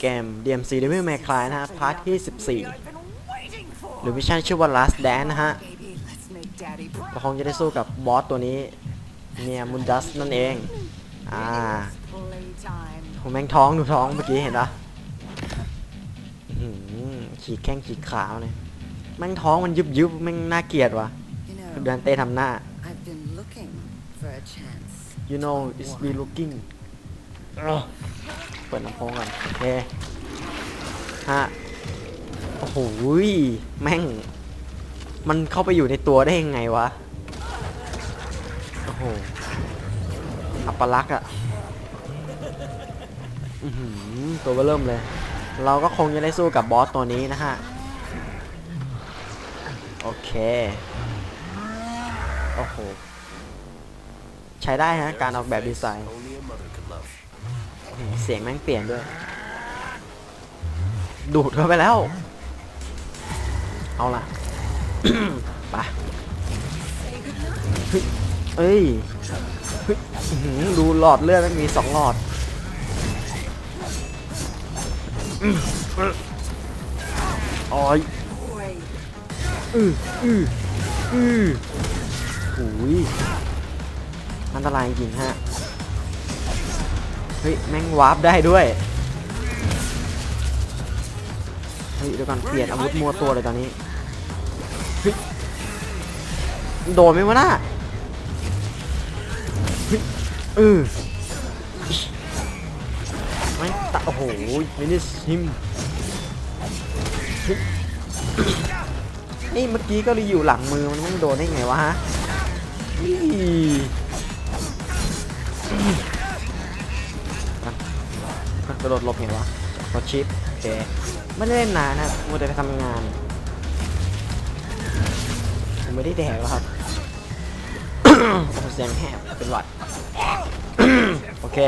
เกม DMC Devil May Cry นะฮะ พาร์ทที่ 14 หรือมิชชั่นชื่อว่า Last Dance นะฮะเราคงจะได้สู้กับบอสตัวนี้ เนี่ยมุนดัสนั่นเอง อ่าผมแม่งท้องดูท้องเมื่อกี้เห็นปะขีดแข้งขีดขาเลยแม่งท้องมันยุบยุบแม่งน่าเกลียดว่ะเดินเต้ทำหน้า you know it's be looking เปิดลำโพงก่อนโอเคฮะโอ้โหแม่ง มันเข้าไปอยู่ในตัวได้ยังไงวะ โอ้โห อัปลักษณ์อะอือหือตัวก็เริ่มเลย เราก็คงจะได้สู้กับบอสตัวนี้นะฮะ โอเค โอ้โห ใช้ได้ฮะ การออกแบบดีไซน์ เสียงแม่งเปลี่ยนด้วย ดูดเข้าไปแล้ว เอาล่ะ ไปเฮ้ยเอ้ยเฮ้ยดูหลอดเลือดมันมีสองหลอด อ๋อยอืออืออือหูยอันตรายจริงฮะ เฮ้ย แม่งวาร์ปได้ด้วย เฮ้ยเดี๋ยวก่อนเปลี่ยนอาวุธมัวตัวเลยตอนนี้ เฮ้ย โดนไหมวะน่ะเฮ้ยเออไม่ตะโอ้โหมินิซิม นี่เมื่อกี้ก็เลยอยู่หลังมือมันไม่งโดนได้ไงวะฮะ กระโดดหลบไงวะกดชิปโอเคไม่ได้เล่นนานนะมัวแต่ไปทำงานผมไม่ได้แดกแล้วครับโอ้เสียงแหบเป็นหวัดโอเค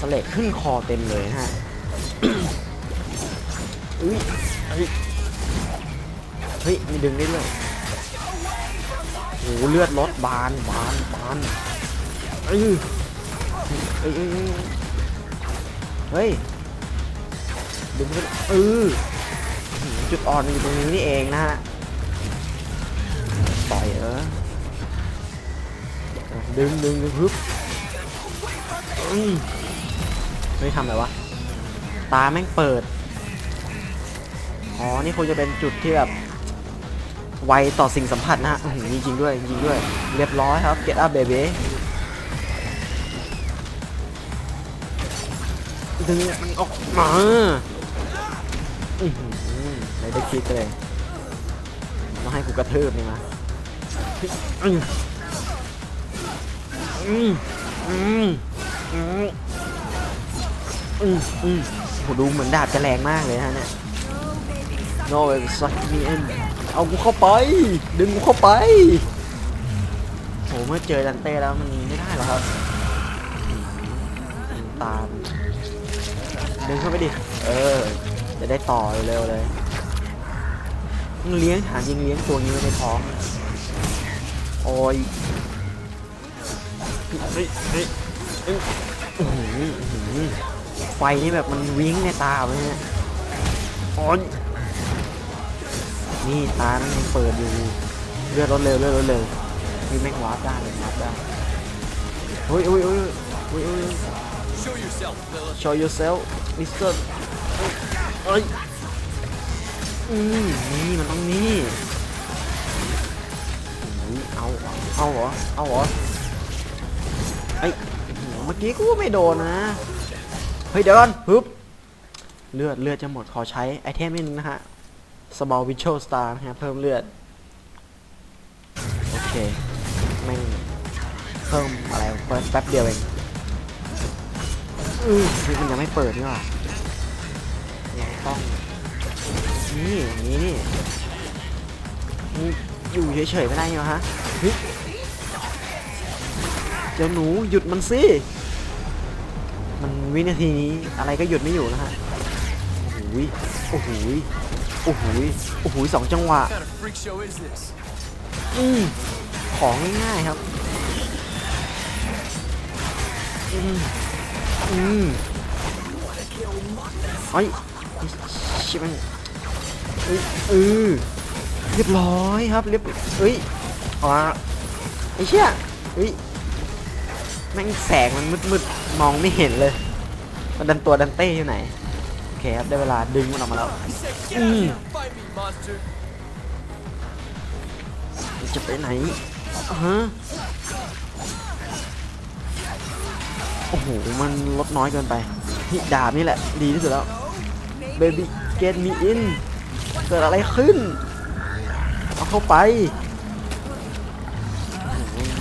สเลดขึ้นคอเต็มเลยนะฮะอุ้ยเฮ้ยเฮ้ยมีดึงได้ด้วยโอ้โหเลือดลดบานบานบานเอ้อ เอ้ยเฮ้ยดึงขึ้นเออหือจุดอ่อนอยู่ตรงนี้นี่เองนะฮะต่อยเออดึงดึงดึงฮึบอืมเฮ้ยทำอะไรวะ ตาแม่งเปิด อ๋อ นี่คงจะเป็นจุดที่แบบ ไวต่อสิ่งสัมผัสนะฮะอื้อหือจริงด้วยจริงด้วย เรียบร้อยครับ get up baby ดึงมันออกมาไม่ได้คิดเลยต้องให้กูกระทืบนี่มาอืมอืมอืมอืมอืมอืมโหดูเหมือนดาบจะแรงมากเลยฮะเนี่ย no baby suck me in เอากูเข้าไป ดึงกูเข้าไปโหเมื่อเจอดันเต้แล้วมันไม่ได้หรอครับตาม ดึงเข้าไปดิ เออ จะได้ต่อเร็วๆเลยมึงเลี้ยงหาจริงเลี้ยงตัวนี้ไว้ในท้อง โอ้ยเฮ้ยเฮ้ยเฮ้ยอื้อหืออื้อหือไฟนี่แบบมันวิ่งในตาเลยเนี่ยโอ้ยนี่ตามันยังเปิดอยู่ เลือดรถเร็วเลือดรถเร็วมีแม่งวาร์ปได้เลยวาร์ปได้เฮ้ยเฮ้ยเฮ้ยเฮ้ยเฮ้ย Show yourself, Philip. show yourself Mister เอ้ยอืมนี่มันต้องนี่เอาเอาเหรอเอาเหรอไอ้ยเมื่อกี้กูไม่โดนนะเฮ้ยเดี๋ยวก่อนฮึบเลือดเลือดจะหมดขอใช้ไอเทมนิดนึงนะฮะ small visual star นะฮะเพิ่มเลือด โอเคแม่งเพิ่มอะไรแป๊บเดียวเอง อือมันยังไม่เปิดนี่หว่ายังต้อง นี่อย่างนี้นี่นี่อยู่เฉยๆไม่ได้เหรอฮะเฮ้ยเจ้าหนูหยุดมันสิ มันวินาทีนี้อะไรก็หยุดไม่อยู่นะฮะ โอ้โหยโอ้โหโอ้โหโอ้โหสองจังหวะ อืมของง่ายๆครับ อืม อือืมไอ้ชิบังเอ้ยเออเรียบร้อยครับเรียบเอ้ยอ่าไอ้เชี่ยเฮ้ยแม่งแสงมันมืดๆมองไม่เห็นเลย มันดันตัวดันเต้อยู่ไหนโอเคครับได้เวลาดึงมันออกมาแล้ว I said, get Mm. here. Fight me, monster. จะไปไหนฮะ โอ้โห มันลดน้อยเกินไปนี่ดาบนี่แหละ ดีที่สุดแล้ว Baby get me in เกิดอะไรขึ้น เอาเข้าไป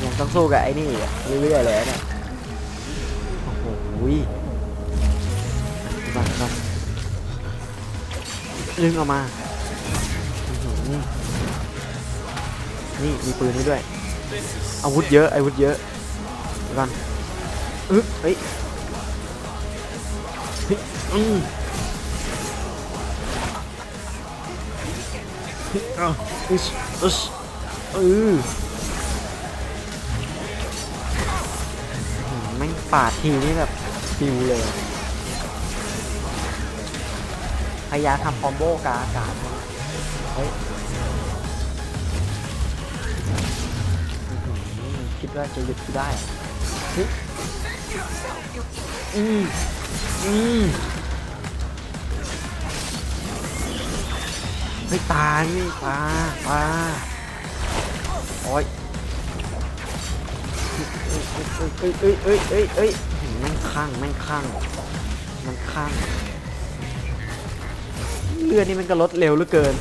ยังต้องสู้กับไอ้นี่เรื่อยๆเลยเนี่ย โอ้โหมามาดึงออกมา นี่มีปืนนี้ด้วย อาวุธเยอะอาวุธเยอะก่อน เฮ้ยเฮ้ยอืมเฮ้ยเอาอึชอึชเอออื้อแม่งปาดทีนี่แบบฟิวเลย พยายามทำคอมโบกลาอากาศเฮ้ยคิดว่าจะหยุดได้เฮ้ย อืมอืมเฮ้ยตานี่ตาตาโอ้ยเอ้ยเอ้ยเอ้ยเอ้ยเอ้ยแม่งข้างแม่งข้างมันข้างเลือดนี่มันก็ลดเร็วเหลือเกิน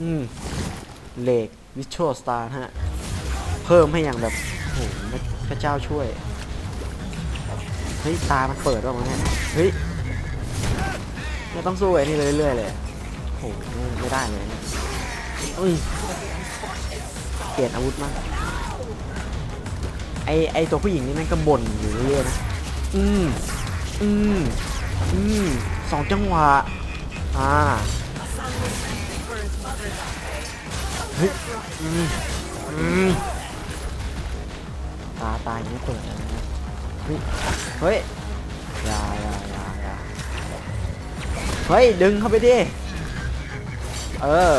อืมเหล็กวิชวลสตาร์ฮะ เพิ่มให้อย่างแบบโอ้โหพระเจ้าช่วย เฮ้ยตา มันเปิดแล้วมั้งเนี่ยเฮ้ยเราต้องสู้ไอ้นี่เรื่อยๆเลยโอ้โหไม่ได้เลยเนี่ยอุ้ยเปลี่ยนอาวุธมากไอไอตัวผู้หญิงนี่ม่งก็บ่นอยู่เรื่อยๆนะอืมอืมอืมสองจังหวะอ่าเฮ้ยอืมอืมตาตายนี้เปิดเลยนะ ฮ้ยเฮ้ยอย่าอย่าอย่าอย่าเฮ้ย ดึงเข้าไปดิ เออ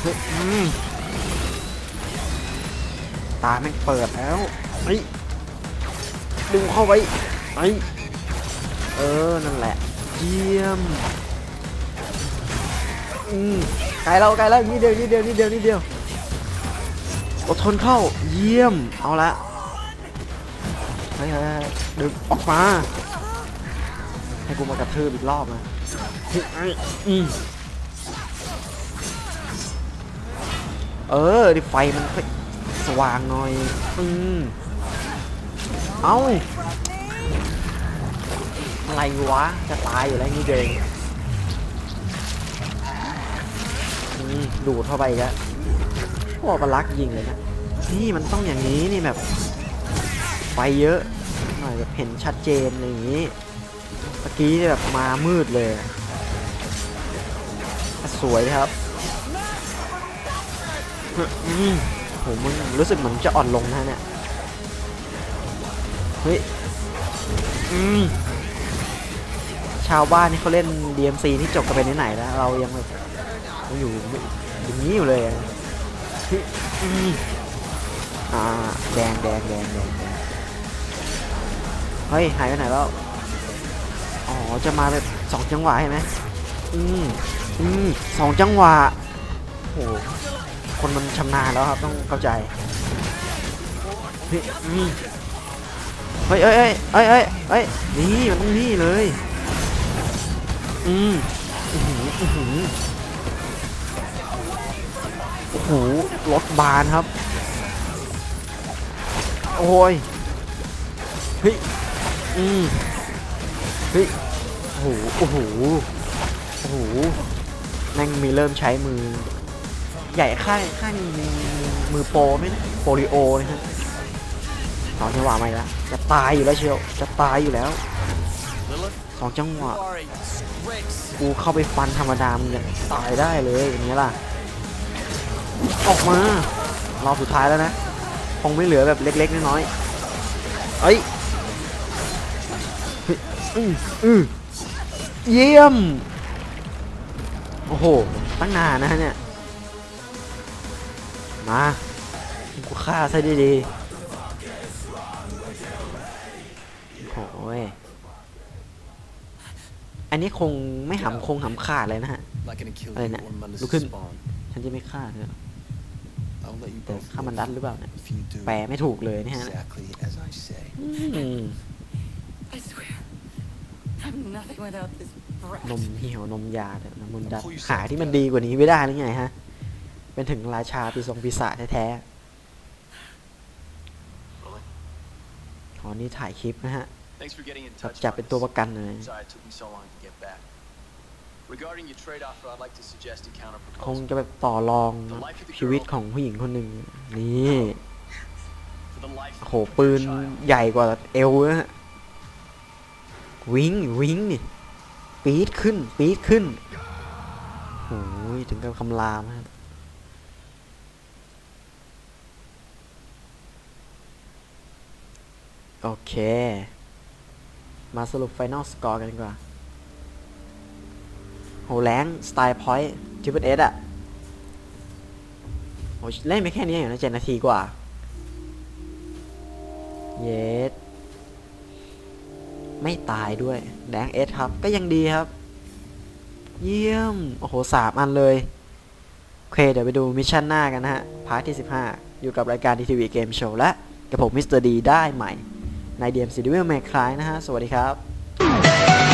เฮ้ยอืมตาแม่งเปิดแล้วเฮ้ยดึงเข้าไว้ไอ้ยเออ นั่นแหละ เยี่ยม อืมไกลแล้วไกลแล้วนิดเดียวนิดเดียวนิดเดียวนิดเดียวอดทนเข้า เยี่ยม เอาละ เฮ้ยเฮ้ยดึงออกมา ให้กูมากระทืบอีกรอบนะเฮ้ยเอ้ยอืมเออดิไฟมันสว่างหน่อย อืมเอาอะไรวะ จะตายอยู่แล้วนี่เดงดูดเข้าไปกแล้วพวกบลักยิงเลยนะ นี่มันต้องอย่างนี้นี่แบบ ฟเยอะหน่อยแบบเห็นชัดเจนอะไรอย่างนี้เมื่อกี้แบบมามืดเลย สวยครับอืมโหมึงรู้สึกเหมือนจะอ่อนลงนะเนี่ยเฮ้ยอืมชาวบ้านนี่เขาเล่น DMC ที่จบกันไปไหนแล้ว เรายังแบบยังอยู่อย่างนี้อยู่เลยอะอืมอ่าแดงแดงแดงแดง เฮ้ย หายไปไหนแล้ว อ๋อ จะมาแบบสองจังหวะใช่ไหมอืมอืมสองจังหวะโอ้โหคนมันชำนาญแล้วครับต้องเข้าใจเฮ้ยอืมเฮ้ยเอ้ยเอ้ยเอ้ยเอ้ยนี่มันต้องนี่เลย อืมอื้อหืออื้อหือโอ้โหรถบานครับ โอ้ยเฮ้ย อืมเฮ้ยโอ้โหโอ้โหโอ้โหแม่งมีเริ่มใช้มือ ใหญ่ค่ายค่ายมีมือโปรไหมนะโปลิโอนะฮะสองจังหวะไม่ละจะตายอยู่แล้วเชียวจะตายอยู่แล้ว Lilith, สองจังหวะ you are a disgrace. กูเข้าไปฟันธรรมดามึงยังตายได้เลยอย่างเงี้ยล่ะ ออกมารอบสุดท้ายแล้วนะคงไม่เหลือแบบเล็กๆน้อยๆเอ้ยเฮ้ย อืออือเยี่ยม โอ้โห ตั้งนานนะเนี่ย มา กูฆ่าซะดีๆโอ้ยอันนี้คงไม่หำคงหำขาดเลยนะฮะ Not gonna kill Ay, you na- or Melissa's looking- spawn. ฉันจะไม่ฆ่าเธอ I'll let you แต่ both ฆ่ามันดัดหรือเปล่าเนี่ย แปลไม่ถูกเลยนี่ยฮะ exactly as I say. อืม I swear, I'm nothing without this นม brat. เหี่ยวนมยาเถอะนะมุนดัดหาที่มันดีกว่านี้ไม่ได้หรือไงฮะ เป็นถึงราชาปีทรงปีศาจแท้ๆอ๋อนี่ถ่ายคลิปนะฮะ Thanks for getting in จับ touch. จับเป็นตัว Marcus. ประกันเลย Sorry it took me so long to get back. Regarding your trade offer, I'd like to suggest a counter คง proposal. จะแบบต่อรองชีวิตของผู้หญิงคนหนึ่งนี่ For the life โอ้ of โห your ปืน child. ใหญ่กว่าเอวนะฮะ วิงวิงนี่ปี๊ดขึ้น ปี๊ดขึ้นโอ้ยถึงกับคำรามฮะโอเค มาสรุปไฟน a ลสกอร์กันดีกว่าโหแรงสไตล์พอยต์ทิปเปิลเอสอะโหเล่นไปแค่นี้เองนะเจ็ดนาทีกว่า เยส ไม่ตายด้วย แดงเอสครับ ก็ยังดีครับ เยี่ยม โอ้โหสามอันเลย โอเค เดี๋ยวไปดูมิชชั่นหน้ากันนะฮะ พาร์ทที่ 15 อยู่กับรายการดีทีวีเกมโชว์และกับผมมิสเตอร์ดีได้ใหม่ ใน DMC Devil May Cry นะฮะ สวัสดีครับ